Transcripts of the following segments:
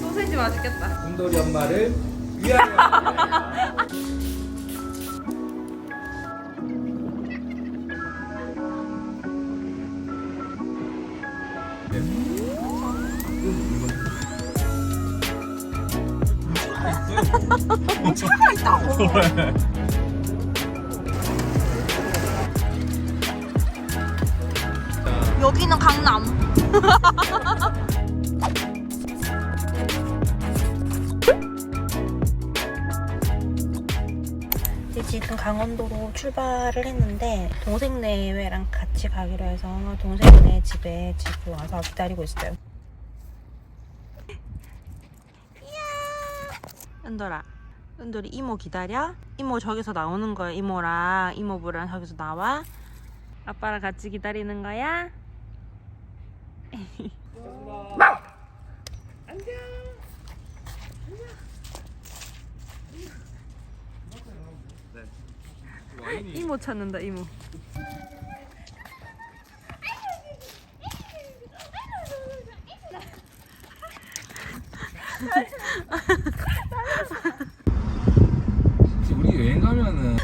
소세지 맛있겠다. 꿈돌이 엄마를 위하여. 차가 있다고. 여기는 강남. 지금 강원도로 출발을 했는데 동생네랑 같이 가기로 해서 동생네 집에 지금 와서 기다리고 있어요. 은돌아, 은돌이 이모 기다려? 이모 저기서 나오는 거야. 이모랑 이모부랑 저기서 나와. 아빠랑 같이 기다리는 거야? 이모 찾는다 이모. 우리 여행 가면은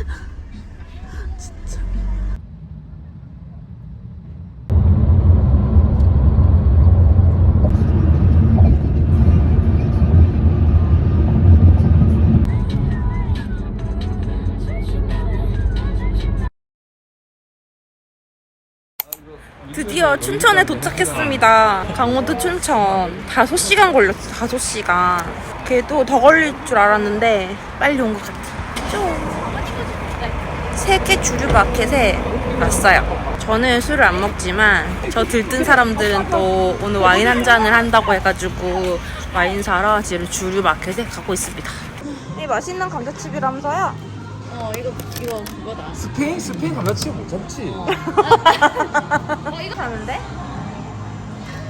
춘천에 도착했습니다. 강원도 춘천. 5시간 걸렸어, 5시간. 그래도 더 걸릴 줄 알았는데 빨리 온 것 같아. 세계 주류 마켓에 왔어요. 저는 술을 안 먹지만 저 들뜬 사람들은 또 오늘 와인 한 잔을 한다고 해가지고 와인 사러 지금 주류 마켓에 가고 있습니다. 이 맛있는 감자칩이라면서요? 어 이거 이거 그거다. 스페인 스페인 감자칩 못 참지. 어 이거 사는데?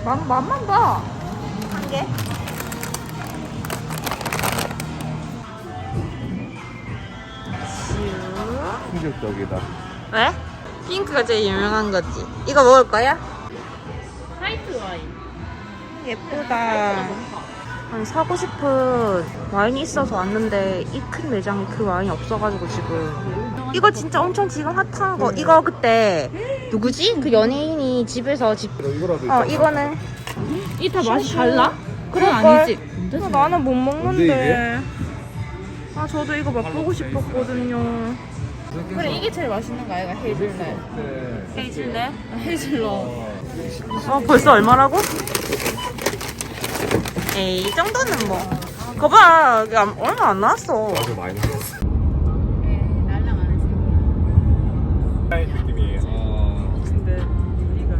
맛, 맛만 봐. 한 개. 슈. 충격적이다. 왜? 핑크가 제일 유명한 거지. 이거 먹을 거야? 화이트 와인. 예쁘다. 아니, 사고 싶은 와인이 있어서 왔는데 이 큰 매장에 그 와인이 없어가지고 지금. 이거 진짜 엄청 지금 핫한 거. 이거 그때 누구지? 그 연예인이 집에서 집. 이거라도 어 이거는. 이 다 맛이 달라? 그건 그럴걸? 아니지. 이거 나는 못 먹는데. 아 저도 이거 맛보고 싶었거든요. 그래 이게 제일 맛있는 거 아이가 헤이즐넛. 네. 헤이즐네? 헤이즐넛. 어 벌써 얼마라고? 에이 이 정도는 뭐. 거봐 이게 안- 얼마 안 나왔어. 아주 많이 느낌이. 아. 근데 우리가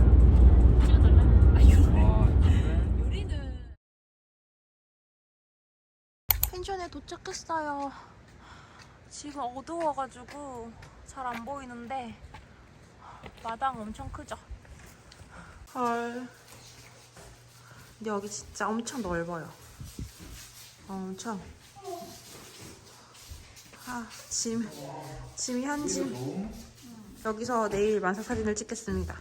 펜션에 도착했어요. 지금 어두워가지고 잘 안 보이는데 마당 엄청 크죠? 헐. 근데 여기 진짜 엄청 넓어요. 엄청. 아, 짐, 짐이 한 짐. 여기서 내일 만사 사진을 찍겠습니다.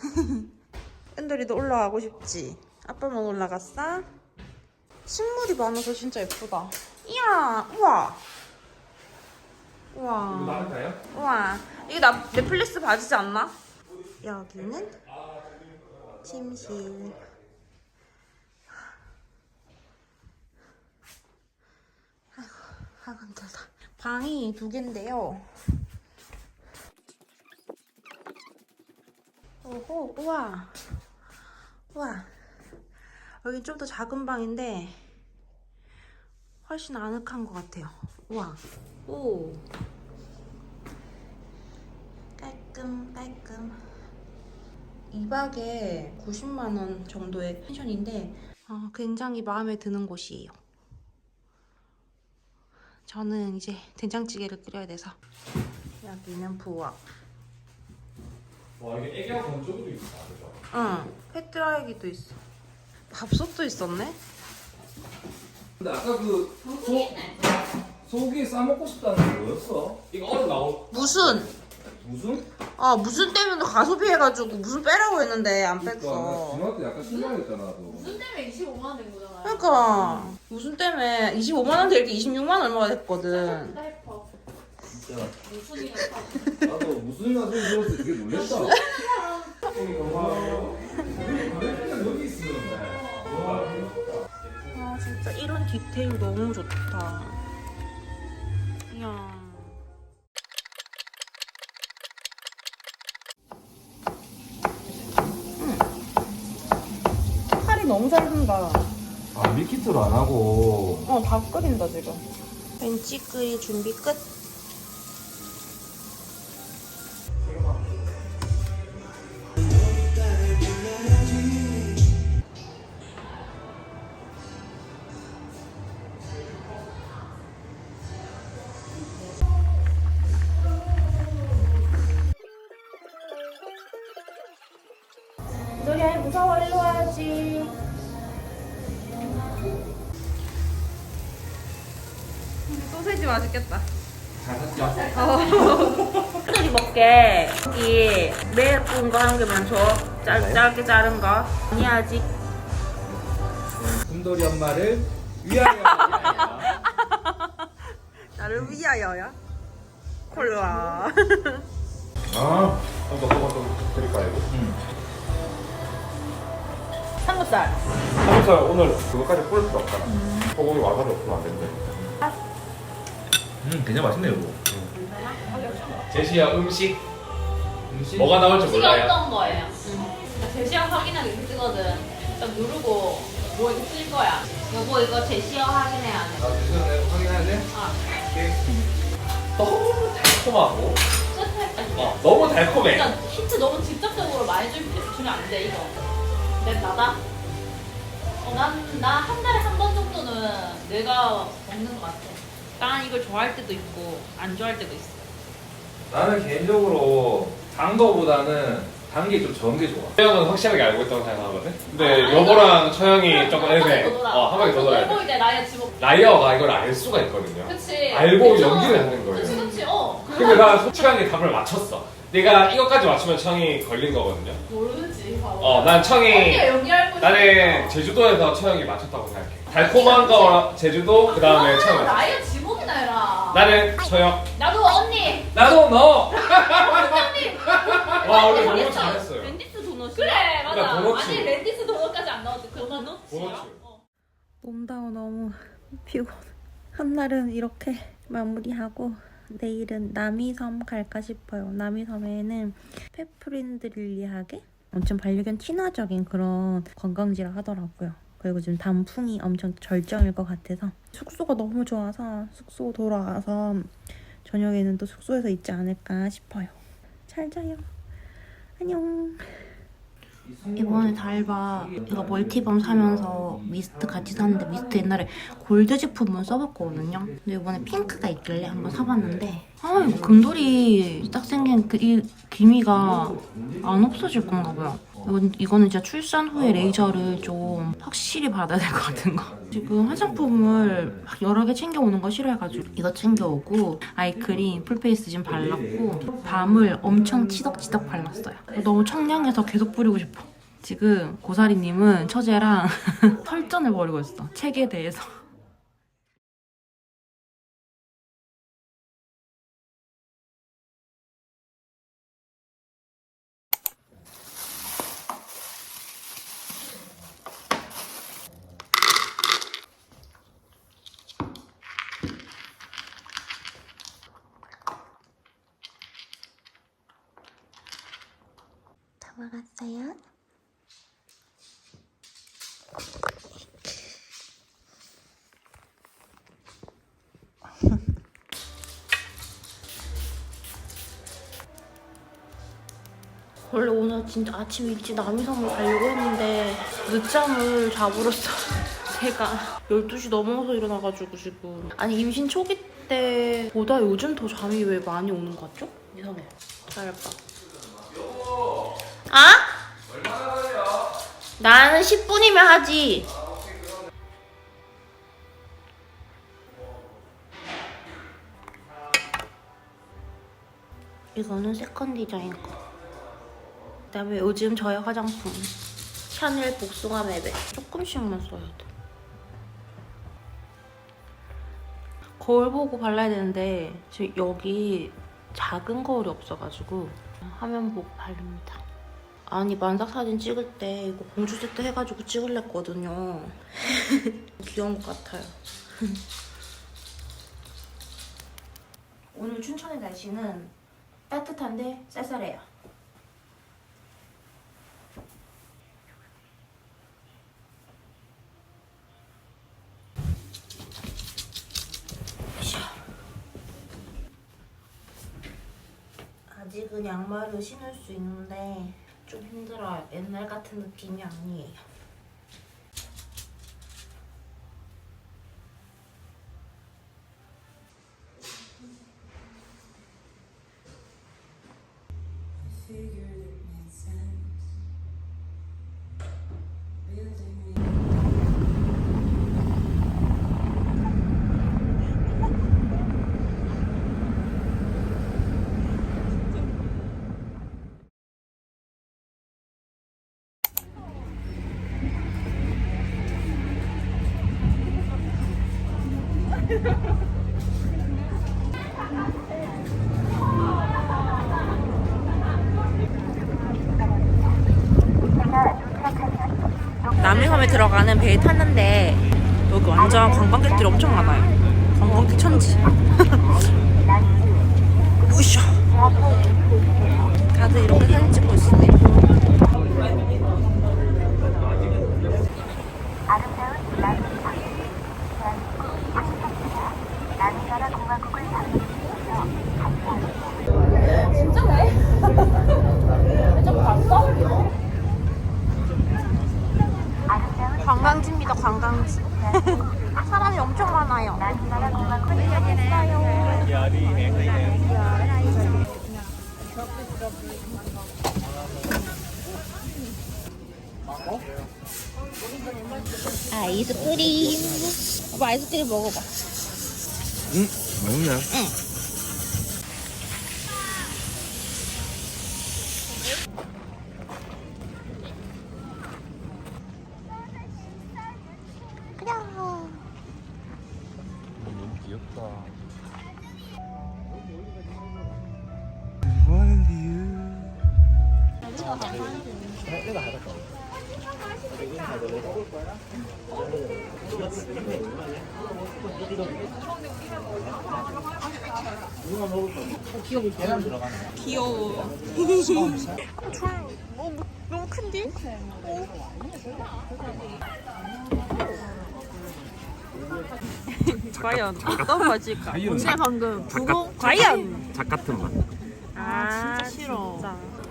앤들이도 올라가고 싶지? 아빠만 올라갔어? 식물이 많아서 진짜 예쁘다. 이야, 우와. 우와. 우와. 이게 나 넷플릭스 봐주지 않나? 여기는 침실. 아이고, 아이고 힘들다. 방이 두 개인데요. 오호, 우와. 우와. 여긴 좀더 작은 방인데 훨씬 아늑한 것 같아요. 우와. 오. 깔끔 깔끔 2박에 90만 원 정도의 펜션인데 어, 굉장히 마음에 드는 곳이에요 저는 이제 된장찌개를 끓여야 돼서. 여기는 부엌. 와 이게 애기하고 건조기도 있다, 그죠? 응 페트라이기도 있어. 밥솥도 있었네? 근데 아까 그 소, 소고기 싸 먹고 싶다는 게 뭐였어? 이거 얼어 나올 무슨 무슨? 아 무슨 때문에 가소비 해가지고 무슨 빼라고 했는데 안 그러니까 나 뺐어. 중학교 때 약간 실망했잖아 너. 무슨 때문에 25만 원 된 거잖아요. 그러니까 무슨 때문에 25만 원될게 26만 원 얼마가 됐거든. 해퍼. 진짜 무슨 일을 하 나도 무슨 일이나 소리 들었을 때 되게 놀랬다. 여기 있었는데. 아 진짜 이런 디테일 너무 좋다. 이야. 살이 너무 잘 든다. 아 밀키트로 안 하고. 어, 다 끓인다, 지금. 벤치 끓이 준비 끝. 여기 매일 구운 거한 개만 줘. 짧, 짧게 자른 거. 아니 아직. 금돌이 엄마를 위하여. 나를 위하여야. 콜라. 아, 한번 한번 드릴까요? 응. 삼겹살. 삼겹살 오늘 그거까지 뿌릴 필요 없잖아. 소고기 와사비 없으면 안 된대. 음, 굉장히 맛있네요, 이거. 제시야 음식. 음식. 뭐가 나올지 지금 몰라요. 어떤 거예요? 제시어 확인하기 뜨거든. 딱 누르고 뭐 이렇게 뜰 거야. 여보 이거 제시어 확인해야 돼. 아, 주시는 내 확인해야 돼? 아, 오케이. 너무 달콤하고. 어, 너무 달콤해. 그러니까 힌트 너무 직접적으로 많이 줄- 주면 안 돼 이거. 내 나다. 어, 난 나 한 달에 한 번 정도는 내가 먹는 것 같아. 난 이걸 좋아할 때도 있고 안 좋아할 때도 있어. 나는 개인적으로 단 거보다는 단 게 좀 적은 게 좋아. 처형은 확실하게 알고 있다고 생각하거든? 근데 아, 여보랑 처형이 조금 애매해. 어, 한 바퀴 더 돌아야 돼. 때 나의 지목. 라이어가 이걸 알 수가 있거든요. 그치. 알고 그쵸? 연기를 하는 거예요. 그치 그치. 어. 근데 나 솔직하게 답을 맞췄어. 내가 이것까지 맞추면 청이 걸린 거거든요. 모르지. 바보. 어, 난 청이, 언니가 연기할 뿐. 나는 제주도에서 처형이 맞췄다고 생각해. 달콤한 거 제주도, 그 다음에 청이 맞췄어. 나의 나 해라. 나는 처형. 나도 언니. 나도 너! 원장님. 와, 오늘 너무 잘했어. 잘했어요. 랜디스 도넛이야? 그래 맞아. 그러니까. 아니 랜디스 도넛까지 안. 그 도넛. 몸다워 너무 피곤. 한날은 이렇게 마무리하고 내일은 남이섬 갈까 싶어요. 남이섬에는 페프린드릴리하게 엄청 반려견 친화적인 그런 관광지라 하더라고요. 그리고 지금 단풍이 엄청 절정일 것 같아서 숙소가 너무 좋아서 숙소 돌아와서 저녁에는 또 숙소에서 있지 않을까 싶어요. 잘 자요. 안녕. 이번에 달바 이거 멀티밤 사면서 미스트 같이 샀는데 미스트 옛날에 골드 제품은 써봤거든요. 근데 이번에 핑크가 있길래 한번 사봤는데 아 이거 금돌이 딱 생긴 그 이 기미가 안 없어질 건가 봐요. 이건, 이거는 진짜 출산 후에 레이저를 좀 확실히 받아야 될 것 같은 거. 지금 화장품을 막 여러 개 챙겨오는 거 싫어해가지고 이거 챙겨오고 아이크림 풀페이스 지금 발랐고 밤을 엄청 치덕치덕 발랐어요. 너무 청량해서 계속 뿌리고 싶어. 지금 고사리님은 처제랑 설전을 벌이고 있어. 책에 대해서. 다 먹었어요? 원래 오늘 진짜 아침 일찍 남이섬을 가려고 했는데 늦잠을 자버렸어 제가 12시 넘어서 일어나가지고 지금 아니 임신 초기 때보다 요즘 더 잠이 왜 많이 오는 것 같죠? 이상해 잘봐 아? 나는 10분이면 하지 이거는 세컨 디자인 거. 그다음에 요즘 저의 화장품 샤넬 복숭아 맵에 조금씩만 써야 돼. 거울 보고 발라야 되는데 지금 여기 작은 거울이 없어가지고 화면 보고 바릅니다. 아니 만삭 사진 찍을 때 이거 공주 세트 해가지고 찍을랬거든요. 귀여운 것 같아요. 오늘 춘천의 날씨는 따뜻한데 쌀쌀해요. 양말을 신을 수 있는데 좀 힘들어요. 옛날 같은 느낌이 아니에요. 남해섬에 들어가는 배에 탔는데 여기 완전 관광객들이 엄청 많아요. 관광객 천지. 우쇼. 다들 이렇게 사진 찍고 있습니다. 관광지입니다, 관광지. 사람이 엄청 많아요. 아이스크림. 오 귀여워. 너무, 너무 큰데? 과연 어떤 맛일까? 과연. 방금 부고 과연 작 같은 맛. 아 진짜 싫어.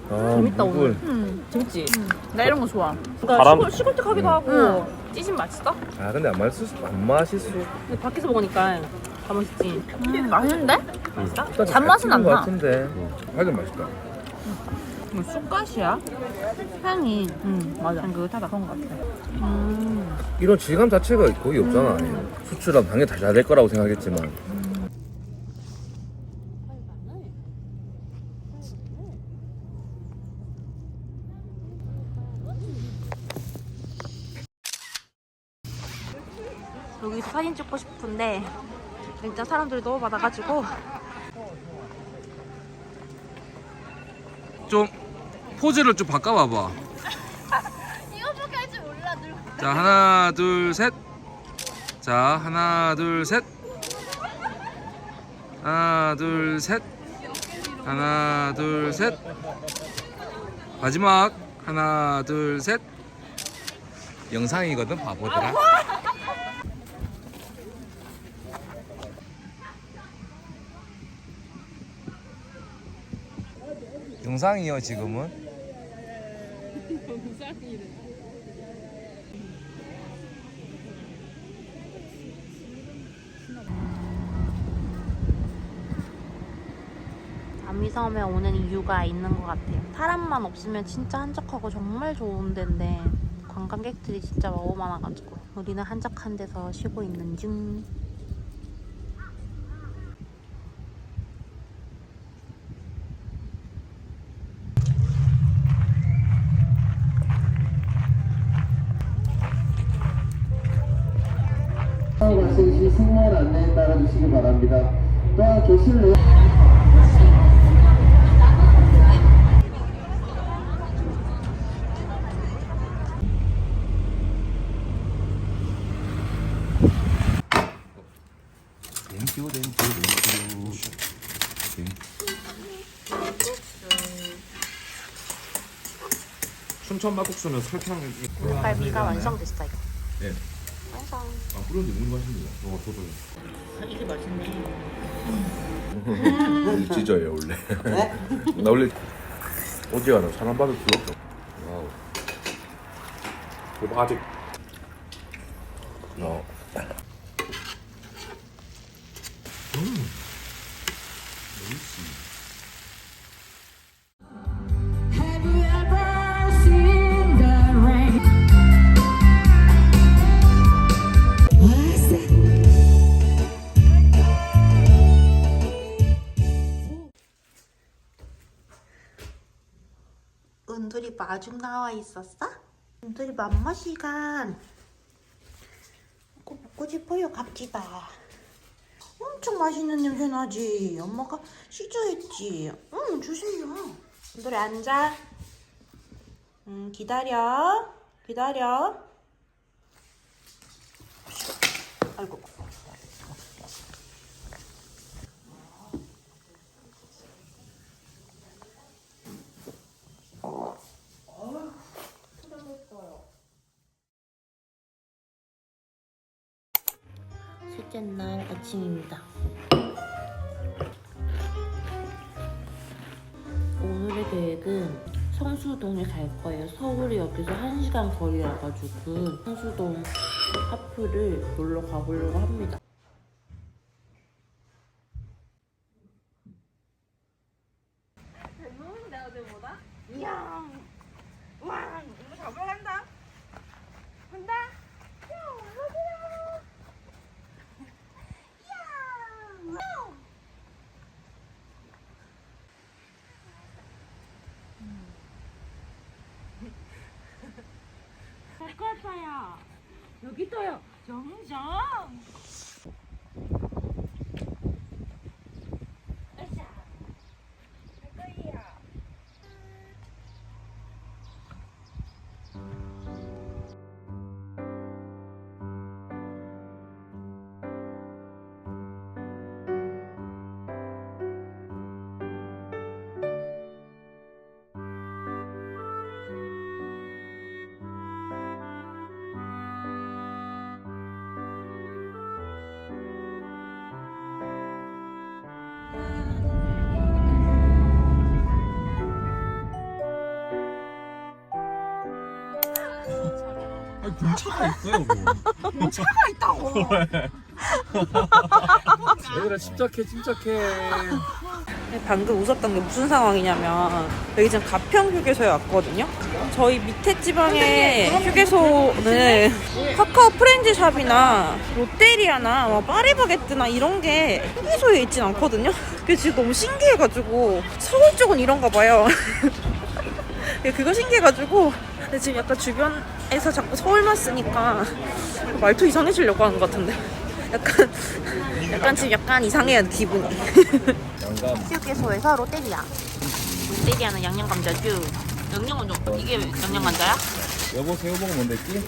아, 재밌다 오늘. 재밌지? 나 이런 거 좋아. 바람- 시골, 시골틱하기도 하고 찌진 맛있어? 아 근데 안 맛있을 수, 안 맛있을 수. 근데 밖에서 먹으니까 다 맛있지. 맛있는데? 일단 잔맛은 안것 나. 같은데. 하긴 맛있다. 이거 쑥갓이야? 향이 응 맞아. 향긋하다 그런 것 같아. 음. 이런 질감 자체가 거의 없잖아. 수출은 당연히 다 잘 될 거라고 생각했지만. 여기서 사진 찍고 싶은데 일단 사람들이 너무 많아가지고 좀 포즈를 좀 바꿔봐봐. 이거밖에 할 줄 몰라 늘. 자 하나 둘 셋. 자 하나 둘 셋. 하나 둘 셋. 하나 둘 셋. 마지막 하나 둘 셋. 영상이거든 바보들아. 영상이요 지금은. 남이섬에 오는 이유가 있는 것 같아요. 사람만 없으면 진짜 한적하고 정말 좋은 데인데 관광객들이 진짜 너무 많아가지고 우리는 한적한 데서 쉬고 있는 중. 주시기 바랍니다. 또한 교실 내 땡큐 땡큐 땡큐 춘천 막국수는 설탕 갈비가 완성됐어요. 네. 아 뿌렸는데 너무 맛있네요. 어 저도요 이게 맛있네. 찢어요 원래. 나 원래 오징어는 사랑받을 수 없어 와우. 이거 아직 있었어? 은돌이 맘마 시간. 이거 먹고 싶어요, 갑지다. 엄청 맛있는 냄새 나지? 엄마가 시저했지? 응, 주세요. 은돌이 앉아. 응, 기다려. 기다려. 아이고. 셋째 날 아침입니다. 오늘의 계획은 성수동에 갈 거예요. 서울이 여기서 1시간 거리여가지고 성수동 하프를 놀러 가보려고 합니다. 여기 떠요. 정정. 아니 공차가 있어요 뭐 차가 있다고. 얘들아 침착해 침착해 방금 웃었던 게 무슨 상황이냐면 여기 지금 가평 휴게소에 왔거든요. 저희 밑에 지방의 휴게소는 카카오 프렌즈샵이나 롯데리아나 뭐 파리바게뜨나 이런 게 휴게소에 있진 않거든요. 그래서 지금 너무 신기해가지고 서울 쪽은 이런가 봐요. 그거 신기해가지고 근데 지금 약간 주변 에서 자꾸 서울만 쓰니까 말투 이상해지려고 하는 것 같은데 약간 약간 지금 약간 이상해요 기분이. 휴게소에서 롯데리아. 롯데리아는 양념 감자주. 양념은 좀 이게 양념 감자야? 여보 새우버거 뭔데 있지?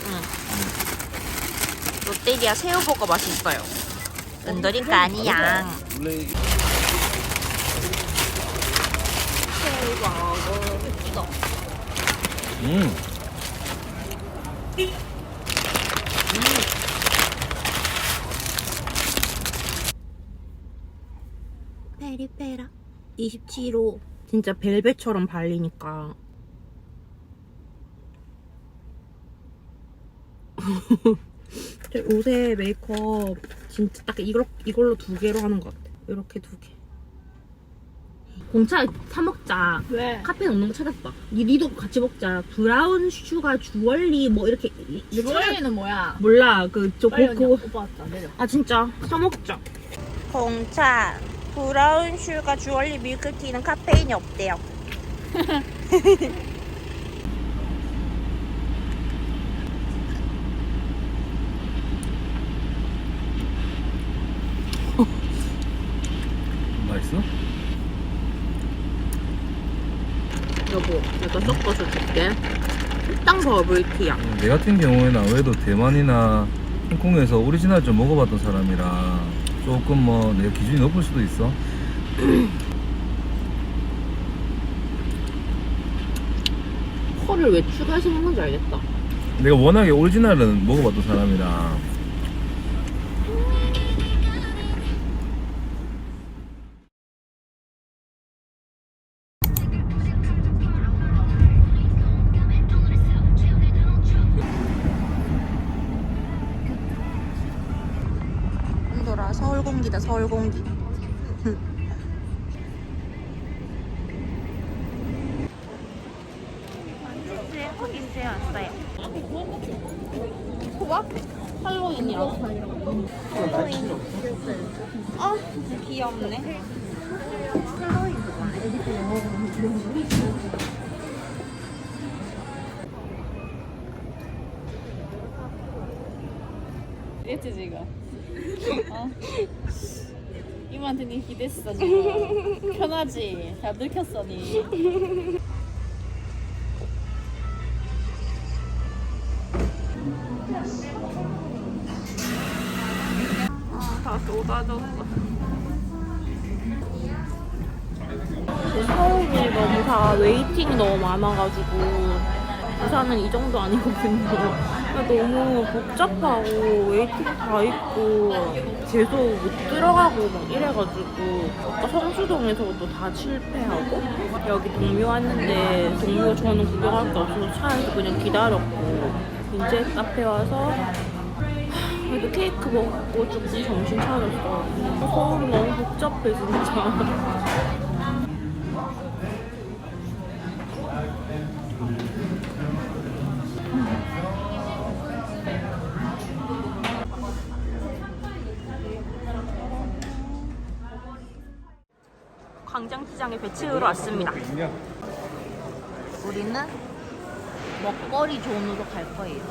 롯데리아 새우버거 맛있어요. 은돌이가 아니야. 원래 음 페리페라 27호. 진짜 벨벳처럼 발리니까. 저 요새 메이크업 진짜 딱 이걸, 이걸로 두 개로 하는 것 같아. 이렇게 두 개. 공차 사 먹자. 왜? 카페 없는 거 찾았다. 니, 니도 같이 먹자. 브라운 슈가 주얼리 뭐 이렇게. 이- 이 찾아- 주얼리는 뭐야? 몰라. 그, 저, 빨리 그, 언니 그거. 오빠 왔다 내려. 아, 진짜. 사 먹자. 공차 브라운 슈가 주얼리 밀크티는 카페인이 없대요. 여보, 내가 섞어서 줄게. 일단 버블티야. 내 같은 경우에는 아무래도 대만이나 홍콩에서 오리지널 좀 먹어봤던 사람이라 조금 뭐 내 기준이 높을 수도 있어. 펄을 왜 추가해서 먹는지 알겠다. 내가 워낙에 오리지널은 먹어봤던 사람이라 서울 공기다 서울 공기. 인쇄 왔어요. 호박? 할로윈이야. 할로윈. 어, 귀엽네. 이랬지 지금 어? 이모한테 니 기댔어 지금 편하지? 잘 들켰어 니 다 쏟아졌어. 서울이 너무 다 웨이팅이 너무 많아가지고 부산은 이 정도 아니거든요. 너무 복잡하고 웨이팅 다 있고 계속 못 들어가고 막 이래가지고 아까 성수동에서도 다 실패하고 여기 동묘 왔는데 동묘 저는 구경할 게 없어서 차에서 그냥 기다렸고 이제 카페 와서 그래도 케이크 먹고 조금 정신 차렸어. 서울은 너무 복잡해 진짜. 채우러 왔습니다. 우리는 먹거리 존으로 갈 거예요.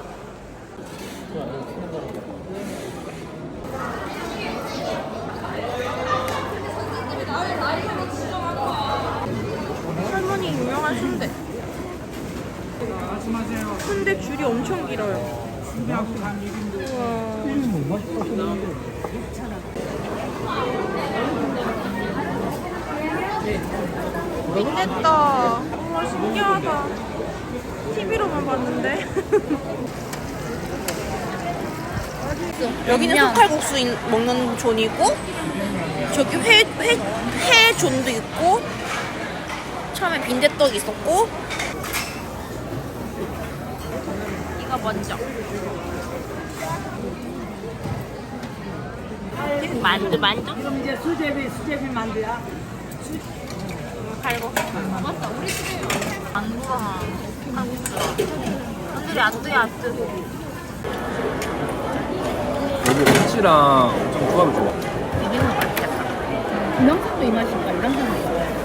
할머니 유명하신데. 근데 줄이 엄청 길어요. 우와. 빈됐다. 우와 신기하다. TV로만 봤는데. 여기는 속칼국수 인- 먹는 존이고 저기 회, 회, 회 존도 있고 처음에 빈대떡 있었고 이거 먼저 만두 만두 그럼 이제 수제비 수제비 만두야 팔고 맞다 우리 집에 만두랑 칼국수 오늘이 아뜨야 아뜨 여기 김치랑 좀 조합이 좋아. 거 맛있겠다 김영석도 이 맛일까? 이런 생각 있어요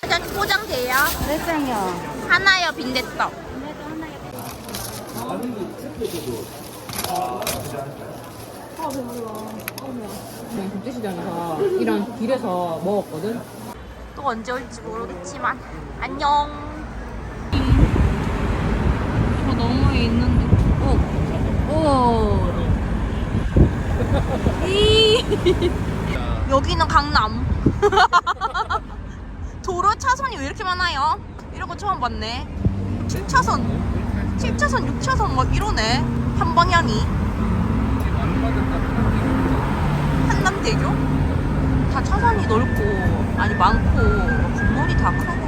포장, 포장돼요? 몇 장이요? 하나요 빈대떡 그냥 국제시장에서 이런 길에서 먹었거든. 또 언제 올지 모르겠지만 안녕 저 너머에 있는데 오! 오! 이 여기는 강남 도로 차선이 왜 이렇게 많아요? 이런 거 처음 봤네 7차선 7차선 6차선 막 이러네. 한 방향이. 한남대교? 다 차선이 넓고 아니 많고 건물이 다 크고